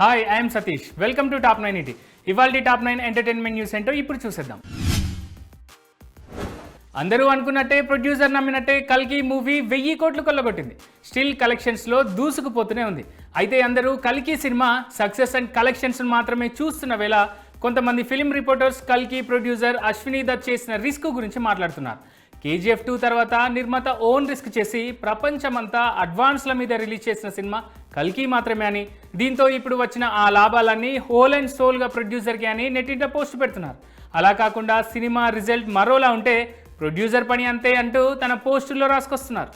Hi I'm Satish welcome to top nine ET ఇవాళ top nine entertainment news ఏంటో ఇప్పుడు చూసేద్దాం. అందరూ అనుకున్నట్టే ప్రొడ్యూసర్ నమ్మినట్టే కల్కి మూవీ వెయ్యి కోట్లు కొల్లగొట్టింది. స్టిల్ కలెక్షన్స్లో దూసుకుపోతూనే ఉంది. అయితే అందరూ కల్కి సినిమా సక్సెస్ అండ్ కలెక్షన్స్ మాత్రమే చూస్తున్న వేళ కొంతమంది ఫిలిం రిపోర్టర్స్ కల్కి ప్రొడ్యూసర్ అశ్విని దత్ చేసిన రిస్క్ గురించి మాట్లాడుతున్నారు. కేజీఎఫ్ టూ తర్వాత నిర్మాత ఓన్ రిస్క్ చేసి ప్రపంచమంతా అడ్వాన్స్ల మీద రిలీజ్ చేసిన సినిమా కల్కి మాత్రమే అని. దీంతో ఇప్పుడు వచ్చిన ఆ లాభాలన్నీ హోల్ అండ్ సోల్గా ప్రొడ్యూసర్కి అని నెట్టింట పోస్ట్ పెడుతున్నారు. అలా కాకుండా సినిమా రిజల్ట్ మరోలా ఉంటే ప్రొడ్యూసర్ పని అంతే అంటూ తన పోస్టుల్లో రాసుకొస్తున్నారు.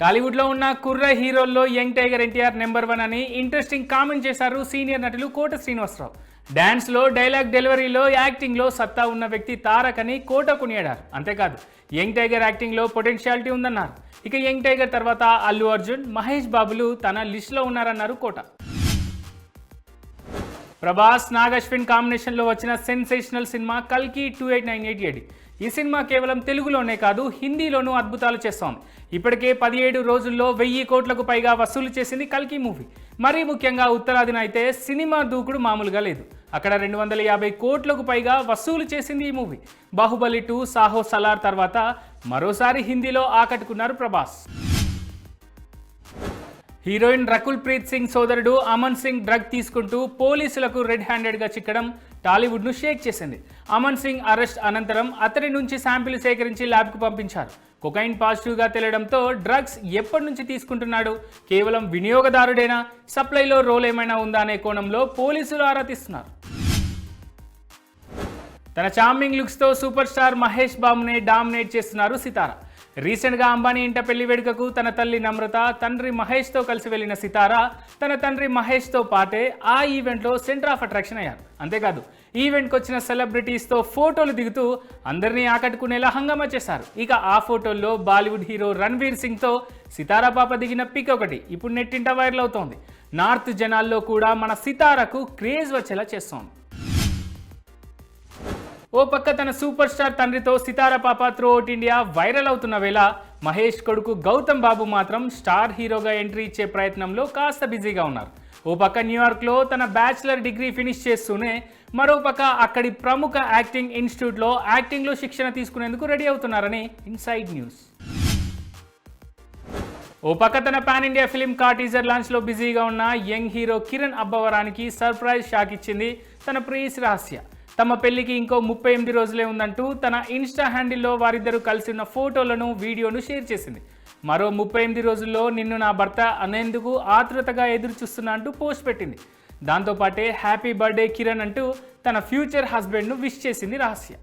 టాలీవుడ్లో ఉన్న కుర్ర హీరోల్లో young tiger NTR number one అని ఇంట్రెస్టింగ్ కామెంట్ చేశారు సీనియర్ నటులు కోట శ్రీనివాసరావు. డ్యాన్స్లో డైలాగ్ డెలివరీలో యాక్టింగ్లో సత్తా ఉన్న వ్యక్తి తారక్ అని కోట కొనియాడారు. అంతేకాదు యంగ్ టైగర్ యాక్టింగ్లో పొటెన్షియాలిటీ ఉందన్నారు. ఇక యంగ్ టైగర్ తర్వాత అల్లు అర్జున్ మహేష్ బాబులు తన లిస్టులో ఉన్నారన్నారు కోట. ప్రభాస్ నాగ్ అశ్విన్ కాంబినేషన్లో వచ్చిన సెన్సేషనల్ సినిమా కల్కి two eight nine eight eight ఈ సినిమా కేవలం తెలుగులోనే కాదు హిందీలోనూ అద్భుతాలు చేస్తోంది. ఇప్పటికే పదిహేడు రోజుల్లో వెయ్యి కోట్లకు పైగా వసూలు చేసింది కల్కి మూవీ. మరీ ముఖ్యంగా ఉత్తరాదిన అయితే సినిమా దూకుడు మామూలుగా లేదు. అక్కడ రెండు వందల యాభై కోట్లకు పైగా వసూలు చేసింది ఈ మూవీ. బాహుబలి టూ సాహో సలార్ తర్వాత మరోసారి హిందీలో ఆకట్టుకున్నారు ప్రభాస్. హీరోయిన్ రకుల్ ప్రీత్ సింగ్ సోదరుడు అమన్ సింగ్ డ్రగ్ తీసుకుంటూ పోలీసులకు రెడ్ హ్యాండెడ్గా చిక్కడం టాలీవుడ్ను షేక్ చేసింది. అమన్ సింగ్ అరెస్ట్ అనంతరం అతడి నుంచి శాంపిల్ సేకరించి ల్యాబ్కు పంపించారు. కొకైన్ పాజిటివ్గా తెలియడంతో డ్రగ్స్ ఎప్పటి నుంచి తీసుకుంటున్నాడు? కేవలం వినియోగదారుడేనా? సప్లైలో రోల్ ఏమైనా ఉందా అనే కోణంలో పోలీసులు ఆరా తీస్తున్నారు. తన చార్మింగ్ లుక్స్తో సూపర్ స్టార్ మహేష్ బాబునే డామినేట్ చేస్తున్నారు సితారా. రీసెంట్గా అంబానీ ఇంట పెళ్ళి వేడుకకు తన తల్లి నమ్రత తండ్రి మహేష్తో కలిసి వెళ్ళిన సితార తన తండ్రి మహేష్తో పాటే ఆ ఈవెంట్లో సెంటర్ ఆఫ్ అట్రాక్షన్ అయ్యారు. అంతేకాదు ఈవెంట్కి వచ్చిన సెలబ్రిటీస్తో ఫోటోలు దిగుతూ అందరినీ ఆకట్టుకునేలా హంగామా చేశారు. ఇక ఆ ఫోటోల్లో బాలీవుడ్ హీరో రణ్వీర్ సింగ్తో సితారా పాప దిగిన పిక్ ఒకటి ఇప్పుడు నెట్టింట వైరల్ అవుతోంది. నార్త్ జనాల్లో కూడా మన సితారకు క్రేజ్ వచ్చేలా చేస్తోంది. ఓ పక్క తన సూపర్ స్టార్ తండ్రితో సితార పాప త్రూఅవుట్ ఇండియా వైరల్ అవుతున్న వేళ మహేష్ కొడుకు గౌతమ్ బాబు మాత్రం స్టార్ హీరోగా ఎంట్రీ ఇచ్చే ప్రయత్నంలో కాస్త బిజీగా ఉన్నారు. ఓ పక్క న్యూయార్క్లో తన బ్యాచిలర్ డిగ్రీ ఫినిష్ చేస్తూనే మరో పక్క అక్కడి ప్రముఖ యాక్టింగ్ ఇన్స్టిట్యూట్లో యాక్టింగ్లో శిక్షణ తీసుకునేందుకు రెడీ అవుతున్నారని ఇన్సైడ్ న్యూస్. ఓ పక్క తన పాన్ ఇండియా ఫిలిం కా టీజర్ లాంచ్లో బిజీగా ఉన్న యంగ్ హీరో కిరణ్ అబ్బవరానికి సర్ప్రైజ్ షాక్ ఇచ్చింది తన ప్రీస్ రహస్య తమ పెళ్ళికి ఇంకో ముప్పై ఎనిమిది రోజులే ఉందంటూ తన ఇన్స్టా హ్యాండిల్లో వారిద్దరూ కలిసి ఉన్న ఫోటోలను వీడియోను షేర్ చేసింది. మరో ముప్పై ఎనిమిది రోజుల్లో నిన్ను నా భర్త అనేందుకు ఆతృతగా ఎదురు చూస్తున్నా అంటూ పోస్ట్ పెట్టింది. దాంతోపాటే హ్యాపీ బర్త్డే కిరణ్ అంటూ తన ఫ్యూచర్ హస్బెండ్ను విష్ చేసింది రహస్య.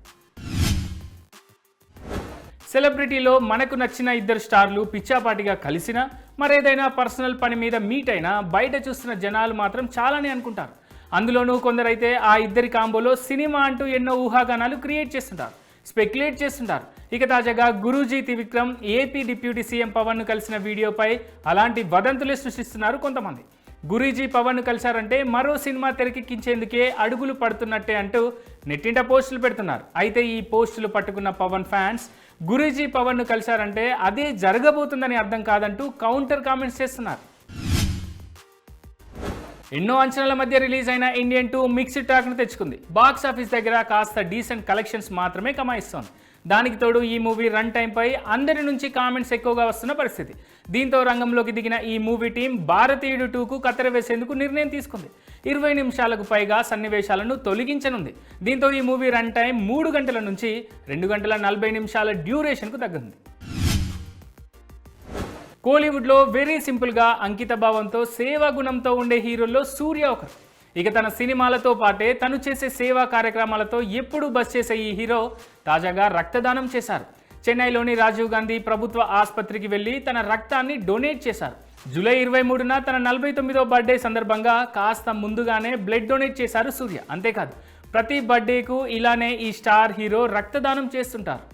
సెలబ్రిటీలో మనకు నచ్చిన ఇద్దరు స్టార్లు పిచ్చాపాటిగా కలిసినా మరేదైనా పర్సనల్ పని మీద మీట్ అయినా బయట చూస్తున్న జనాలు మాత్రం చాలానే అనుకుంటారు. అందులోనూ కొందరైతే ఆ ఇద్దరి కాంబోలో సినిమా అంటూ ఎన్నో ఊహాగానాలు క్రియేట్ చేస్తుంటారు స్పెక్యులేట్ చేస్తుంటారు. ఇక తాజాగా Guruji Trivikram AP deputy CM పవన్ను కలిసిన వీడియోపై అలాంటి వదంతులే సృష్టిస్తున్నారు కొంతమంది. గురూజీ పవన్ను కలిశారంటే మరో సినిమా తెరకెక్కించేందుకే అడుగులు పడుతున్నట్టే అంటూ నెట్టింట పోస్టులు పెడుతున్నారు. అయితే ఈ పోస్టులు పట్టుకున్న పవన్ ఫ్యాన్స్ గురూజీ పవన్ను కలిశారంటే అదే జరగబోతుందని అర్థం కాదంటూ కౌంటర్ కామెంట్స్ చేస్తున్నారు. ఎన్నో అంచనాల మధ్య రిలీజ్ అయిన ఇండియన్ టూ మిక్స్డ్ టాక్ను తెచ్చుకుంది. బాక్స్ ఆఫీస్ దగ్గర కాస్త డీసెంట్ కలెక్షన్స్ మాత్రమే కమాయిస్తోంది. దానికి తోడు ఈ మూవీ రన్ టైంపై అందరి నుంచి కామెంట్స్ ఎక్కువగా వస్తున్న పరిస్థితి. దీంతో రంగంలోకి దిగిన ఈ మూవీ టీం భారతీయుడు టూకు కత్తెర వేసేందుకు నిర్ణయం తీసుకుంది. ఇరవై నిమిషాలకు పైగా సన్నివేశాలను తొలగించనుంది. దీంతో ఈ మూవీ రన్ టైం మూడు గంటల నుంచి రెండు గంటల నలభై నిమిషాల డ్యూరేషన్కు తగ్గింది కోలీవుడ్లో వెరీ సింపుల్గా అంకిత భావంతో సేవా గుణంతో ఉండే హీరోల్లో సూర్య ఒకరు. ఇక తన సినిమాలతో పాటే తను చేసే సేవా కార్యక్రమాలతో ఎప్పుడూ బస్ చేసే ఈ హీరో తాజాగా రక్తదానం చేశారు. చెన్నైలోని రాజీవ్ గాంధీ ప్రభుత్వ ఆసుపత్రికి వెళ్ళి తన రక్తాన్ని డొనేట్ చేశారు. జూలై ఇరవై మూడున తన నలభై తొమ్మిదో బర్త్డే సందర్భంగా కాస్త ముందుగానే బ్లడ్ డొనేట్ చేశారు సూర్య. అంతేకాదు ప్రతి బర్త్డేకు ఇలానే ఈ స్టార్ హీరో రక్తదానం చేస్తుంటారు.